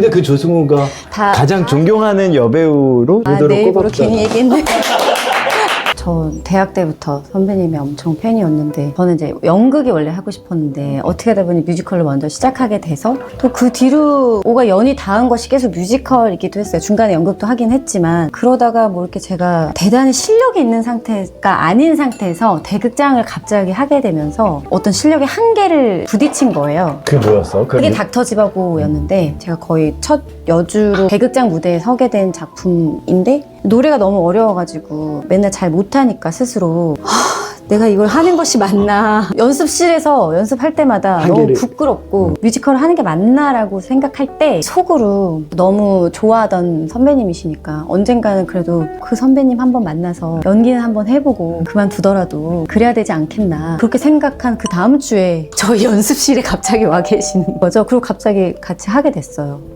근데 그 조승우가 다- 가장 존경하는 여배우로 아, 내 입으로 꼽았잖아. 괜히 얘기했네. 저 대학 때부터 선배님이 엄청 팬이었는데 저는 이제 연극이 원래 하고 싶었는데 어떻게 하다 보니 뮤지컬로 먼저 시작하게 돼서 또 그 뒤로 오가 연이 닿은 것이 계속 뮤지컬이기도 했어요. 중간에 연극도 하긴 했지만 그러다가 뭐 이렇게 제가 대단히 실력이 있는 상태가 아닌 상태에서 대극장을 갑자기 하게 되면서 어떤 실력의 한계를 부딪힌 거예요. 그게 뭐였어? 그 그게 뮤- 닥터 지바고였는데 제가 거의 첫 여주로 대극장 무대에 서게 된 작품인데 노래가 너무 어려워가지고 맨날 잘 못하니까 스스로 하, 내가 이걸 하는 것이 맞나 연습실에서 연습할 때마다 너무 한계를- 부끄럽고 뮤지컬을 하는 게 맞나라고 생각할 때 속으로 너무 좋아하던 선배님이시니까 언젠가는 그래도 그 선배님 한번 만나서 연기는 한번 해보고 그만두더라도 그래야 되지 않겠나 그렇게 생각한 그 다음 주에 저희 연습실에 갑자기 와 계시는 거죠. 그리고 갑자기 같이 하게 됐어요.